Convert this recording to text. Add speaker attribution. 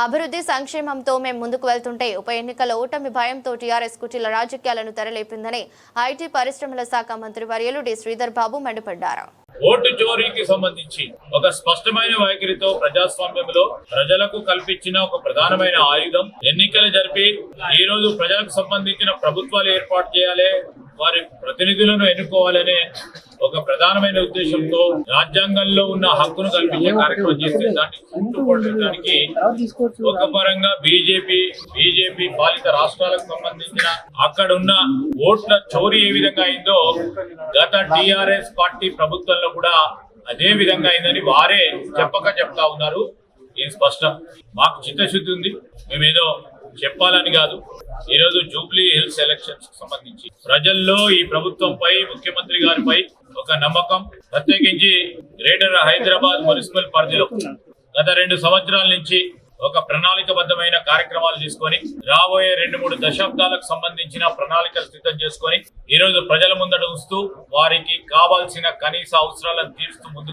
Speaker 1: అభివృద్ధి సంక్షేమంతో మేము ముందుకు వెళ్తుంటే ఉప ఎన్నికల ఓటమి భయంతో టీఆర్ఎస్ కుటీల రాజకీయాలను తెరలేపిందని ఐటీ పరిశ్రమల శాఖ మంత్రి వర్యులు డి శ్రీధర్ బాబు మండిపడ్డారు.
Speaker 2: ఓటు చోరీకి సంబంధించి ఒక స్పష్టమైన వైఖరితో ప్రజాస్వామ్యంలో ప్రజలకు కల్పించిన ఒక ప్రధానమైన ఆయుధం ఎన్నికలు జరిపి ఈ రోజు ప్రజలకు సంబంధించిన ప్రభుత్వాలు ఏర్పాటు చేయాలి వారి ప్రతినిధులను ఎన్నుకోవాలనే ఒక ప్రధానమైన ఉద్దేశంతో రాజ్యాంగంలో ఉన్న హక్కును కల్పించే కార్యక్రమం చేస్తే దాన్ని చుట్టుకోవడానికి ఒక పరంగా బీజేపీ బీజేపీ పాలిత రాష్ట్రాలకు సంబంధించిన అక్కడ ఉన్న ఓట్ల చోరీ ఏ విధంగా అయిందో గత టిఆర్ఎస్ పార్టీ ప్రభుత్వంలో కూడా అదే విధంగా అయిందని వారే చెప్పక చెప్తా ఉన్నారు. ఇది స్పష్టం. మాకు చిత్తశుద్ధి ఉంది. మేమేదో చెప్పాలని కాదు. ఈరోజు జూబ్లీ హిల్స్ ఎలక్షన్స్ సంబంధించి ప్రజల్లో ఈ ప్రభుత్వంపై ముఖ్యమంత్రి గారిపై నమ్మకం ప్రత్యేకించి గ్రేటర్ హైదరాబాద్ మున్సిపల్ పరిధిలో గత రెండు సంవత్సరాల నుంచి ఒక ప్రణాళికబద్ధమైన కార్యక్రమాలు తీసుకొని రాబోయే రెండు మూడు దశాబ్దాలకు సంబంధించిన ప్రణాళికలు సిద్ధం చేసుకొని ఈ రోజు ప్రజల ముందట ఉంచుతూ వారికి కావాల్సిన కనీస అవసరాలను తీరుస్తూ ముందుకు